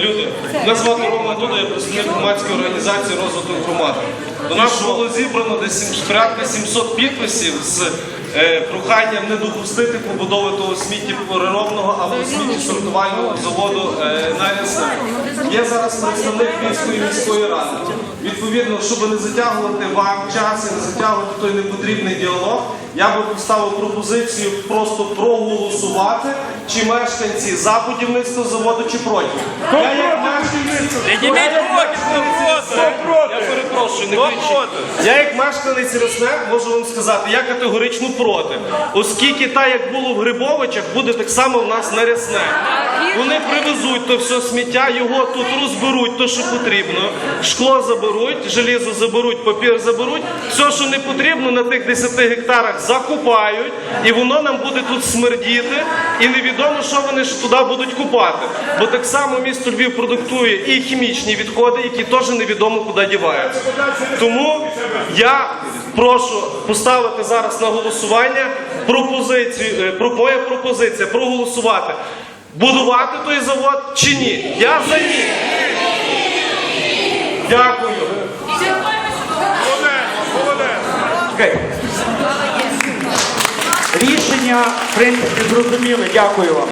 Люди, нас звати Рома Дуда, я представник громадської організації розвиток громади. До нас було зібрано десь порядка 700 підписів з проханням не допустити побудови того сміттєпереробного або сміттєсортувального заводу е, на Рясне. Є зараз представник Львівської міської ради. Відповідно, щоб не затягувати вам час і не затягувати той непотрібний діалог, я би поставив пропозицію просто проголосувати, чи мешканці за будівництво заводу, чи проти. Я як мешканець, Я не кричіть. Я як мешканець Росне можу вам сказати, я категорично проти. Оскільки так, як було в Грибовичах, буде так само в нас на Рясне. Вони привезуть то все сміття, його тут розберуть, то що потрібно. Шкло заберуть, желізо заберуть, папір заберуть. Все, що не потрібно, на тих 10 гектарах закупають, і воно нам буде тут смердіти, і невідомо, що вони ж туди будуть купати. Бо так само місто Львів продуктує і хімічні відходи, які теж невідомо куди діваються. Тому я прошу поставити зараз на голосування пропозицію, е, про- моя пропозиція проголосувати. Будувати той завод чи ні? Я за ні. Дякую. Рішення, в принципі, зрозуміли. Дякую вам.